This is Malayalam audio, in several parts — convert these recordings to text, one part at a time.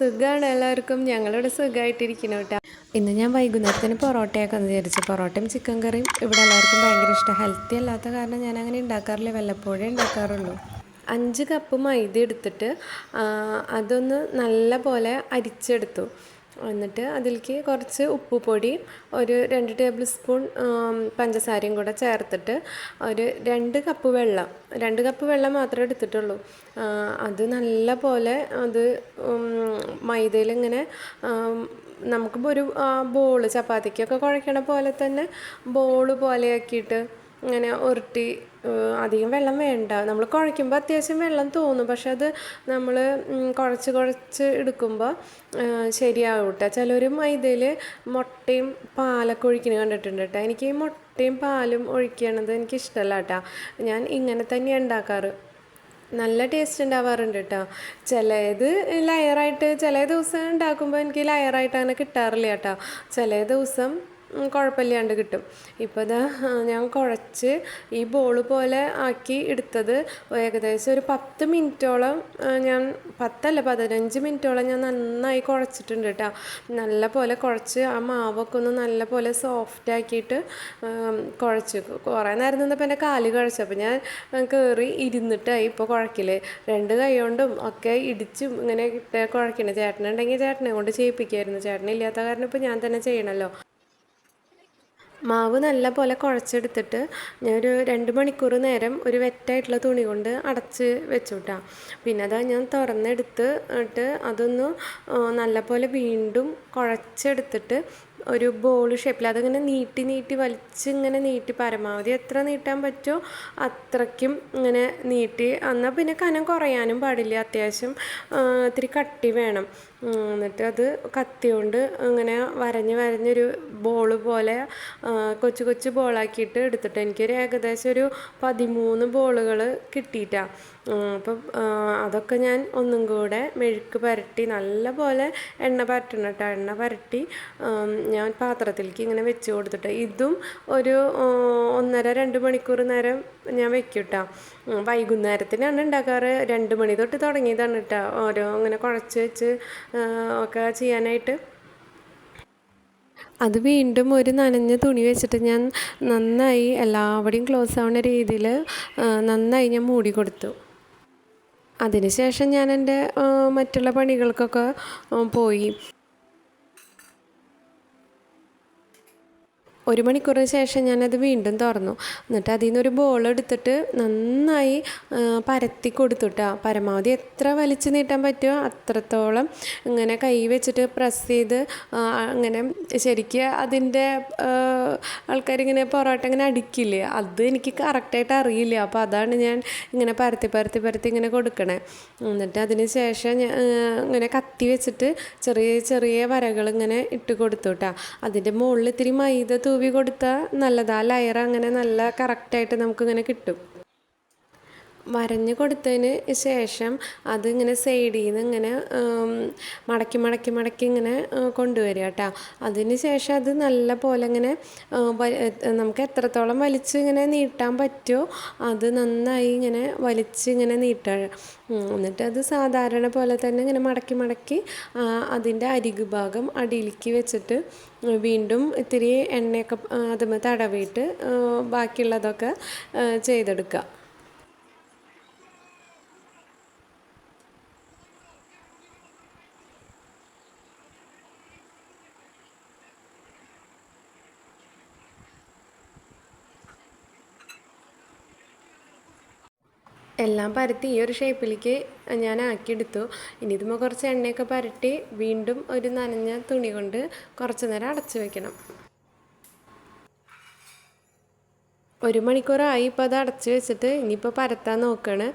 സുഖമാണ് എല്ലാവർക്കും. ഞങ്ങളിവിടെ സുഖമായിട്ടിരിക്കുന്നു കേട്ടോ. ഇന്ന് ഞാൻ വൈകുന്നേരത്തിന് പൊറോട്ടയൊക്കെ വിചാരിച്ചു. പൊറോട്ടയും ചിക്കൻ കറിയും ഇവിടെ എല്ലാവർക്കും ഭയങ്കര ഇഷ്ടം. ഹെൽത്തി അല്ലാത്ത കാരണം ഞാൻ അങ്ങനെ ഉണ്ടാക്കാറില്ല. വല്ലപ്പോഴേ ഉണ്ടാക്കാറുള്ളൂ. അഞ്ച് കപ്പ് മൈദ എടുത്തിട്ട് അതൊന്ന് നല്ല പോലെ അരിച്ചെടുത്തു. എന്നിട്ട് അതിലേക്ക് കുറച്ച് ഉപ്പുപൊടി ഒരു രണ്ട് ടേബിൾ സ്പൂൺ പഞ്ചസാരയും കൂടെ ചേർത്തിട്ട് ഒരു രണ്ട് കപ്പ് വെള്ളം രണ്ട് കപ്പ് വെള്ളം മാത്രമേ എടുത്തിട്ടുള്ളൂ. അത് നല്ല പോലെ അത് മൈദയിലിങ്ങനെ നമുക്കിപ്പോൾ ഒരു ബോൾ ചപ്പാത്തിക്കൊക്കെ കുഴക്കണ പോലെ തന്നെ ബോൾ പോലെയാക്കിയിട്ട് ഇങ്ങനെ ഉരുട്ടി അധികം വെള്ളം വേണ്ട. നമ്മൾ കുഴയ്ക്കുമ്പോൾ അത്യാവശ്യം വെള്ളം തോന്നും. പക്ഷെ അത് നമ്മൾ കുഴച്ച് കുഴച്ച് എടുക്കുമ്പോൾ ശരിയാവും കേട്ടോ ചിലർ മൈദയിൽ മുട്ടയും പാലൊക്കെ ഒഴിക്കുന്നത് കണ്ടിട്ടുണ്ട് കേട്ടോ എനിക്ക് ഈ മുട്ടയും പാലും ഒഴിക്കണത് എനിക്കിഷ്ടമല്ല കേട്ടോ ഞാൻ ഇങ്ങനെ തന്നെയാണ് ഉണ്ടാക്കാറ് നല്ല ടേസ്റ്റ് ഉണ്ടാവാറുണ്ട് കേട്ടോ ചിലത് ലെയറായിട്ട് ചില ദിവസം ഉണ്ടാക്കുമ്പോൾ എനിക്ക് ലെയറായിട്ട് അങ്ങനെ കിട്ടാറില്ല കേട്ടോ ചില ദിവസം കുഴപ്പമില്ലാണ്ട് കിട്ടും. ഇപ്പോൾ ഇതാ ഞാൻ കുഴച്ച് ഈ ബോൾ പോലെ ആക്കി എടുത്തത് ഏകദേശം ഒരു പത്ത് മിനിറ്റോളം ഞാൻ പത്തല്ല പതിനഞ്ച് മിനിറ്റോളം ഞാൻ നന്നായി കുഴച്ചിട്ടുണ്ട് കേട്ടോ. നല്ല പോലെ കുഴച്ച് ആ മാവൊക്കെ ഒന്ന് നല്ല പോലെ സോഫ്റ്റ് ആക്കിയിട്ട് കുഴച്ച്. കുറേ നേരം നിന്നപ്പോൾ എന്റെ കാൽ കുഴച്ചു. അപ്പോൾ ഞാൻ കയറി ഇരുന്നിട്ടായി ഇപ്പോൾ കുഴക്കിൽ. രണ്ട് കൈ കൊണ്ടും ഒക്കെ ഇടിച്ചും ഇങ്ങനെ കുഴക്കണേ. ചേട്ടനുണ്ടെങ്കിൽ ചേട്ടനെ കൊണ്ട് ചെയ്യിപ്പിക്കുമായിരുന്നു ചേട്ടനില്ലാത്ത കാരണം ഇപ്പോൾ ഞാൻ തന്നെ ചെയ്യണമല്ലോ മാവ് നല്ല പോലെ കുഴച്ചെടുത്തിട്ട് ഞാനൊരു രണ്ട് മണിക്കൂർ നേരം ഒരു വെറ്റായിട്ടുള്ള തുണി കൊണ്ട് അടച്ച് വെച്ചു പിന്നെ അതാ ഞാൻ തുറന്നെടുത്ത് ഇട്ട് അതൊന്ന് നല്ല പോലെ വീണ്ടും കുഴച്ചെടുത്തിട്ട് ഒരു ബോൾ ഷേപ്പിൽ അതിങ്ങനെ നീട്ടി നീട്ടി വലിച്ച് ഇങ്ങനെ നീട്ടി പരമാവധി എത്ര നീട്ടാൻ പറ്റുമോ അത്രയ്ക്കും ഇങ്ങനെ നീട്ടി. എന്നാൽ പിന്നെ കനം കുറയാനും പാടില്ല. അത്യാവശ്യം ഇത്തിരി കട്ടി വേണം. എന്നിട്ട് അത് കത്തി കൊണ്ട് ഇങ്ങനെ വരഞ്ഞ് വരഞ്ഞൊരു ബോൾ പോലെ കൊച്ചു കൊച്ചു ബോളാക്കിയിട്ട് എടുത്തിട്ട് എനിക്കൊരു ഏകദേശം ഒരു പതിമൂന്ന് ബോളുകൾ കിട്ടിയിട്ടാണ് അപ്പം അതൊക്കെ ഞാൻ ഒന്നും കൂടെ മെഴുക്ക് പുരട്ടി നല്ല പോലെ എണ്ണ പരട്ടണം കേട്ടോ എണ്ണ പരട്ടി ഞാൻ പാത്രത്തിലേക്ക് ഇങ്ങനെ വെച്ച് കൊടുത്തിട്ട് ഇതും ഒരു ഒന്നര രണ്ട് മണിക്കൂർ നേരം ഞാൻ വെക്കും കേട്ടോ വൈകുന്നേരത്തിനാണ് ഉണ്ടാക്കാറ്. രണ്ട് മണി തൊട്ട് തുടങ്ങിയതാണ് കേട്ടോ ഓരോ അങ്ങനെ കുഴച്ച് വെച്ച് ഒക്കെ ചെയ്യാനായിട്ട്. അത് വീണ്ടും ഒരു നനഞ്ഞ തുണി വെച്ചിട്ട് ഞാൻ നന്നായി എല്ലാവടെയും ക്ലോസ് ആവുന്ന രീതിയിൽ നന്നായി ഞാൻ മൂടി കൊടുത്തു. അതിനുശേഷം ഞാൻ എന്റെ മറ്റുള്ള പണികൾക്കൊക്കെ പോയി. ഒരു മണിക്കൂറിന് ശേഷം ഞാനത് വീണ്ടും തുറന്നു. എന്നിട്ട് അതിൽ നിന്നൊരു ബോൾ എടുത്തിട്ട് നന്നായി പരത്തി കൊടുത്തുട്ടാ. പരമാവധി എത്ര വലിച്ചു നീട്ടാൻ പറ്റുമോ അത്രത്തോളം ഇങ്ങനെ കൈ വെച്ചിട്ട് പ്രസ് ചെയ്ത് അങ്ങനെ ശരിക്ക് അതിന്റെ ആൾക്കാരിങ്ങനെ പൊറോട്ട ഇങ്ങനെ അടിക്കില്ലേ? അത് എനിക്ക് കറക്റ്റായിട്ട് അറിയില്ല. അപ്പോൾ അതാണ് ഞാൻ ഇങ്ങനെ പരത്തി പരത്തി പരത്തി ഇങ്ങനെ കൊടുക്കണേ. എന്നിട്ട് അതിന് ശേഷം ഇങ്ങനെ കത്തി വെച്ചിട്ട് ചെറിയ ചെറിയ വരകൾ ഇങ്ങനെ ഇട്ട് കൊടുത്തു കേട്ടോ അതിന്റെ മുകളിൽ ഇത്തിരി മൈദ തൂവി കൊടുത്താൽ നല്ലതാ. ലയർ അങ്ങനെ നല്ല കറക്റ്റായിട്ട് നമുക്കിങ്ങനെ കിട്ടും. വരഞ്ഞ് കൊടുത്തതിന് ശേഷം അതിങ്ങനെ സൈഡിൽ നിന്ന് ഇങ്ങനെ മടക്കി മടക്കി മടക്കി ഇങ്ങനെ കൊണ്ടുവരിക കേട്ടോ അതിന് ശേഷം അത് നല്ല പോലെ ഇങ്ങനെ നമുക്ക് എത്രത്തോളം വലിച്ച് ഇങ്ങനെ നീട്ടാൻ പറ്റുമോ അത് നന്നായി ഇങ്ങനെ വലിച്ച് ഇങ്ങനെ നീട്ടുക. എന്നിട്ട് അത് സാധാരണ പോലെ തന്നെ ഇങ്ങനെ മടക്കി മടക്കി അതിന്റെ അരികു ഭാഗം അടിയിലേക്ക് വെച്ചിട്ട് വീണ്ടും ഇത്തിരി എണ്ണയൊക്കെ അതുമ്പോൾ തടവിയിട്ട് ബാക്കിയുള്ളതൊക്കെ ചെയ്തെടുക്കുക. എല്ലാം പരത്തി ഈ ഒരു ഷേപ്പിലേക്ക് ഞാൻ ആക്കിയെടുത്തു. ഇനി ഇതുമ്പോൾ കുറച്ച് എണ്ണയൊക്കെ പരട്ടി വീണ്ടും ഒരു നനഞ്ഞ തുണി കൊണ്ട് കുറച്ച് നേരം അടച്ചു വെക്കണം. ഒരു മണിക്കൂറായി ഇപ്പോൾ അത് അടച്ച് വെച്ചിട്ട് ഇനിയിപ്പോൾ പരത്താൻ നോക്കുകയാണ്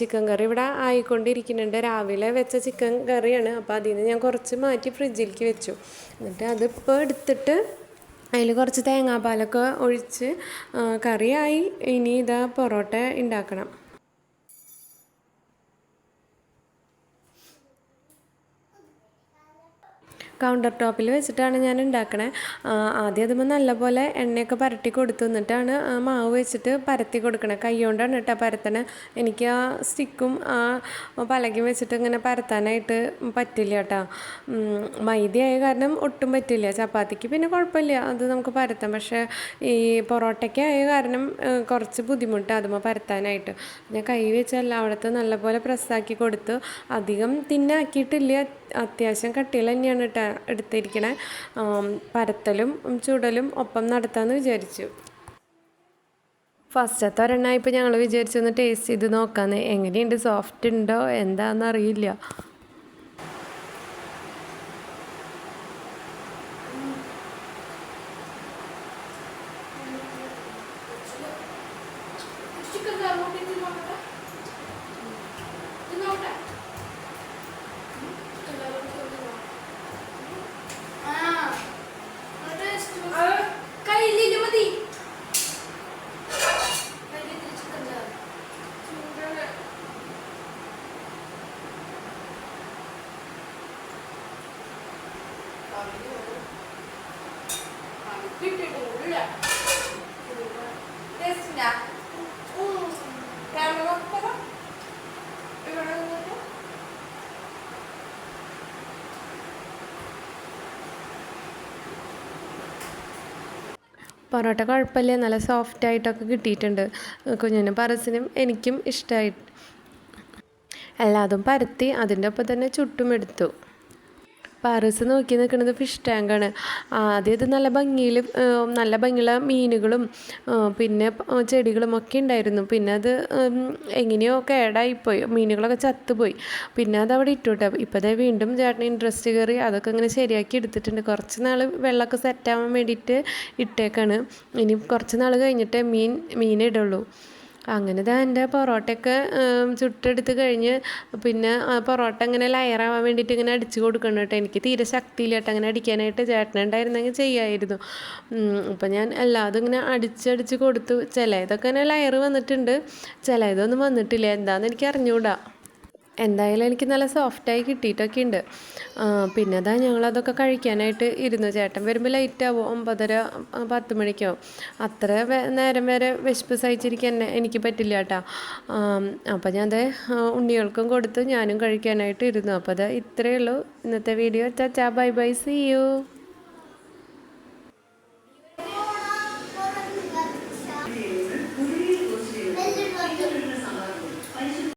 ചിക്കൻ കറി ഇവിടെ ആയിക്കൊണ്ടിരിക്കുന്നുണ്ട്. രാവിലെ വെച്ച ചിക്കൻ കറിയാണ്. അപ്പോൾ അതിൽ നിന്ന് ഞാൻ കുറച്ച് മാറ്റി ഫ്രിഡ്ജിലേക്ക് വെച്ചു. എന്നിട്ട് അതിപ്പോൾ എടുത്തിട്ട് അതിൽ കുറച്ച് തേങ്ങാപ്പാലൊക്കെ ഒഴിച്ച് കറിയായി. ഇനി ഇതാ പൊറോട്ട ഉണ്ടാക്കണം. കൗണ്ടർ ടോപ്പിൽ വെച്ചിട്ടാണ് ഞാൻ ഉണ്ടാക്കണേ. ആദ്യം അതുമ്പോൾ നല്ലപോലെ എണ്ണയൊക്കെ പരട്ടി കൊടുത്തു. എന്നിട്ടാണ് മാവ് വെച്ചിട്ട് പരത്തി കൊടുക്കണേ. കൈ കൊണ്ടാണ് കേട്ടോ പരത്തണേ. എനിക്ക് ആ സ്റ്റിക്കും ആ പലകയും വെച്ചിട്ട് ഇങ്ങനെ പരത്താനായിട്ട് പറ്റില്ല കേട്ടോ. മൈദയായ കാരണം ഒട്ടും പറ്റില്ല. ചപ്പാത്തിക്ക് പിന്നെ കുഴപ്പമില്ല. അത് നമുക്ക് പരത്താം. പക്ഷേ ഈ പൊറോട്ടയ്ക്കായ കാരണം കുറച്ച് ബുദ്ധിമുട്ടാണ് അതുമ്പോൾ പരത്താനായിട്ട്. ഞാൻ കൈ വെച്ചല്ല അവിടുത്തെ നല്ലപോലെ പ്രസ്സാക്കി കൊടുത്തു അധികം തിന്നാക്കിയിട്ടില്ല. അത്യാവശ്യം കട്ടിയിൽ തന്നെയാണ് കേട്ടോ എടുത്തിരിക്കണേ പരത്തലും ചുടലും ഒപ്പം നടത്താമെന്ന് വിചാരിച്ചു. ഫസ്റ്റത്തെ ഒരെണ്ണ ഇപ്പോൾ ഞങ്ങൾ വിചാരിച്ചു ഒന്ന് ടേസ്റ്റ് ചെയ്ത് നോക്കാമെന്ന് എങ്ങനെയുണ്ട്? സോഫ്റ്റ് ഉണ്ടോ? എന്താണെന്ന് അറിയില്ല ചിക്കൻ കറി കൂട്ടി തിന്നോട്ടെ തിന്നോട്ടെ ചിക്കൻ കറി കൂട്ടി തിന്നോ. ആ അത് കയ്യിലില്ല മതി കയ്യിലിത്തിരി ചിക്കൻ കറി കിട്ടിയിട്ടില്ല ടേസ്റ്റിനാ ക്യാമറ നോക്കാം ഇവിടെ നിന്നിട്ട് പൊറോട്ട കുഴപ്പമില്ല നല്ല സോഫ്റ്റ് ആയിട്ടൊക്കെ കിട്ടിയിട്ടുണ്ട്. കുഞ്ഞിനും പറസിനും എനിക്കും ഇഷ്ടമായി എല്ലാതും പരത്തി അതിന്റെ ഒപ്പം തന്നെ ചുട്ടും എടുത്തു. പാറസ് നോക്കി നിൽക്കുന്നത് ഫിഷ് ടാങ്കാണ് ആദ്യം ഇത് നല്ല ഭംഗിയിൽ നല്ല ഭംഗിയുള്ള മീനുകളും പിന്നെ ചെടികളും ഒക്കെ ഉണ്ടായിരുന്നു. പിന്നെ അത് എങ്ങനെയോ കേടായിപ്പോയി. മീനുകളൊക്കെ ചത്തുപോയി. പിന്നെ അത് അവിടെ ഇട്ടു കേട്ടോ. ഇപ്പം ദേ വീണ്ടും ചേട്ടന് ഇൻട്രസ്റ്റ് കയറി. അതൊക്കെ ഇങ്ങനെ ശരിയാക്കി എടുത്തിട്ടുണ്ട്. കുറച്ച് നാൾ വെള്ളമൊക്കെ സെറ്റാവാൻ വേണ്ടിയിട്ട് ഇട്ടേക്കാണ്. ഇനി കുറച്ച് നാൾ കഴിഞ്ഞിട്ടേ മീൻ ഇടുള്ളൂ. അങ്ങനെ ദാ എന്റെ പൊറോട്ടയൊക്കെ ചുട്ടെടുത്ത് കഴിഞ്ഞ് പിന്നെ പൊറോട്ട ഇങ്ങനെ ലയറാവാൻ വേണ്ടിയിട്ട് ഇങ്ങനെ അടിച്ചു കൊടുക്കണം കേട്ടോ. എനിക്ക് തീരെ ശക്തിയില്ല കേട്ടോ അങ്ങനെ അടിക്കാനായിട്ട്. ചേട്ടനുണ്ടായിരുന്നെങ്കിൽ ചെയ്യായിരുന്നു. അപ്പം ഞാൻ എല്ലാതും ഇങ്ങനെ അടിച്ചടിച്ച് കൊടുത്തു. ചിലതൊക്കെ ഇങ്ങനെ ലയർ വന്നിട്ടുണ്ട്. ചിലതൊന്നും വന്നിട്ടില്ല. എന്താണെന്ന് എനിക്ക് അറിഞ്ഞൂടാ. എന്തായാലും എനിക്ക് നല്ല സോഫ്റ്റായി കിട്ടിയിട്ടൊക്കെ ഉണ്ട്. പിന്നെ അതാ ഞങ്ങളതൊക്കെ കഴിക്കാനായിട്ട് ഇരുന്നു. ചേട്ടൻ വരുമ്പോൾ ലൈറ്റ് ആവും. ഒമ്പതര പത്ത് മണിക്കാവും അത്ര നേരം വരെ വിശപ്പ് സഹിച്ചിരിക്കാൻ എനിക്ക് പറ്റില്ല കേട്ടോ. അപ്പം ഞാൻ അത് ഉണ്ണികൾക്കും കൊടുത്ത് ഞാനും കഴിക്കാനായിട്ട് ഇരുന്നു. അപ്പോൾ അത് ഇത്രയേ ഉള്ളൂ ഇന്നത്തെ വീഡിയോ ചാച്ചാ ബൈ ബൈ സി യു